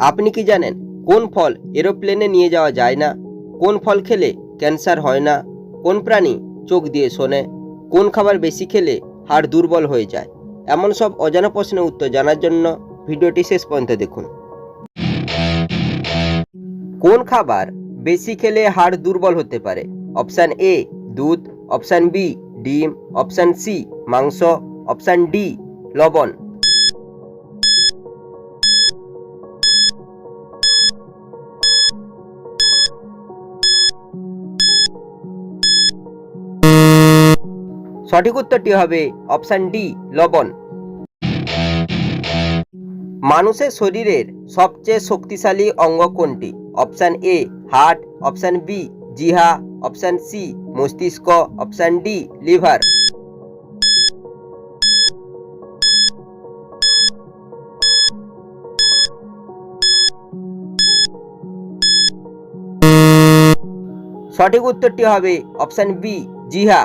আপনি কি জানেন কোন ফল এরোপ্লেনে নিয়ে যাওয়া যায় না? কোন ফল খেলে ক্যান্সার হয় না? কোন প্রাণী চোখ দিয়ে শোনে? কোন খাবার বেশি খেলে হাড় দুর্বল হয়ে যায়? এমন সব অজানা প্রশ্নের উত্তর জানার জন্য ভিডিওটি শেষ পর্যন্ত দেখুন। কোন খাবার বেশি খেলে হাড় দুর্বল হতে পারে? অপশান এ, দুধ, অপশান বি, ডিম, অপশান সি, মাংস, অপশান ডি, লবণ। সঠিক উত্তরটি হবে অপশান ডি, লবণ। মানুষের শরীরের সবচেয়ে শক্তিশালী অঙ্গ কোনটি? Option A, heart, option B, জিহা, option C, মস্তিষ্ক, অপশান ডি, লিভার। সঠিক উত্তরটি হবে অপশান বি, জিহা।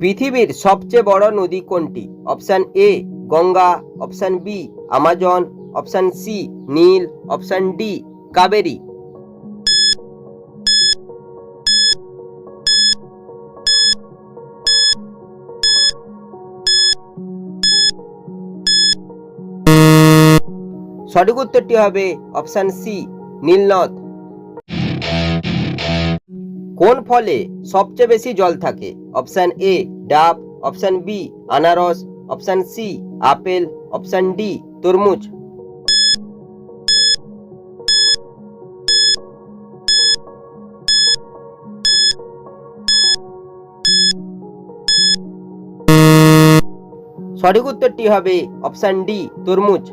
পৃথিবীর সবচেয়ে বড় নদী কোনটি? Option A Ganga. Option B Amazon. Option C Nile. Option D Kaveri. সঠিক উত্তরটি হবে অপশান সি নীলনদ। কোন ফলে সবচেয়ে বেশি জল থাকে? অপশান এ, ডাব। অপশান বি, আনারস। Option C, apple. Option D, তরমুজ। সঠিক উত্তরটি হবে অপশান ডি, তরমুজ।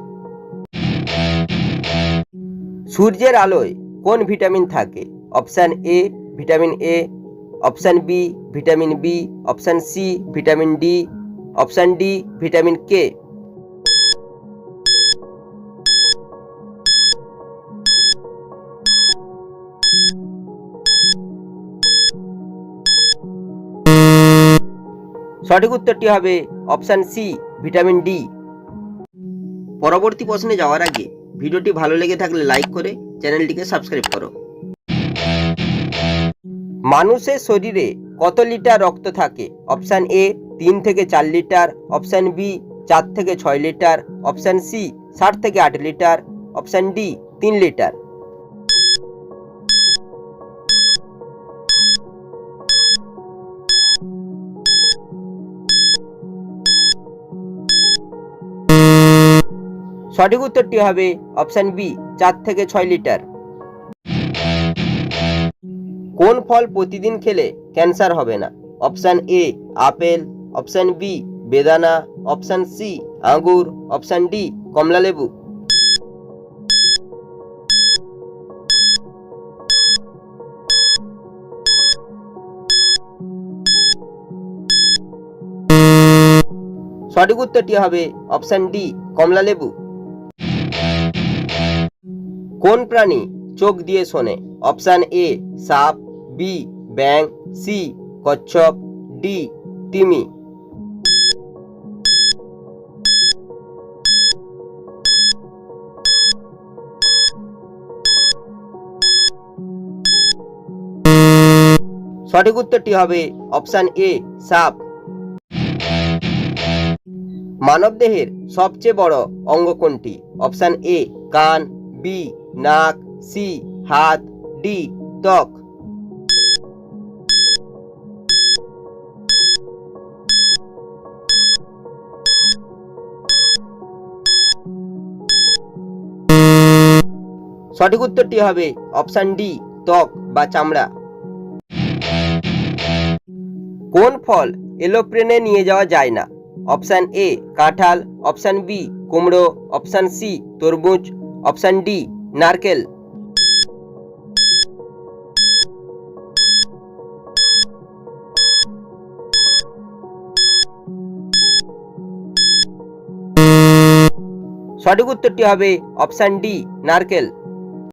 সূর্যের আলোয় কোন ভিটামিন থাকে? Option A vitamin A option B vitamin B option C vitamin D option D vitamin K সঠিক উত্তরটি হবে অপশান সি ভিটামিন ডি পরবর্তী প্রশ্নে যাওয়ার আগে ভিডিওটি ভালো লেগে থাকলে লাইক করে চ্যানেলটিকে সাবস্ক্রাইব করো। মানুষের শরীরে কত লিটার রক্ত থাকে? অপশান এ তিন থেকে চার লিটার। অপশান বি চার থেকে ছয় লিটার। অপশান সি ষাট থেকে আট লিটার। অপশান ডি তিন লিটার। সঠিক উত্তরটি হবে অপশান বি চার থেকে ছয় লিটার। কোন ফল প্রতিদিন খেলে ক্যান্সার হবে না? Option A, apple, option B, বেদানা, অপশান সি, আঙ্গুর, অপশান ডি, কমলালেবু। সঠিক উত্তরটি হবে অপশান ডি, কমলালেবু। কোন প্রাণী চোখ দিয়ে শোনে? অপশান এ, সাপ বি ব্যাং সি কচ্ছপ ডি তিমি সঠিক উত্তরটি হবে অপশান এ সাপ। মানবদেহের সবচেয়ে বড় অঙ্গ কোনটি? অপশান এ কান, বি, নাক, সি, হাত, ডি, ত্বক। সঠিক উত্তরটি হবে অপশান ডি, ত্বক বা চামড়া। কোন ফল এলোপ্রেনে নিয়ে যাওয়া যায় না? অপশান এ, কাঁঠাল, অপশান বি, কুমড়ো, অপশান সি, তরমুজ, অপশান ডি, নারকেল। সঠিক উত্তরটি হবে অপশান ডি, নারকেল।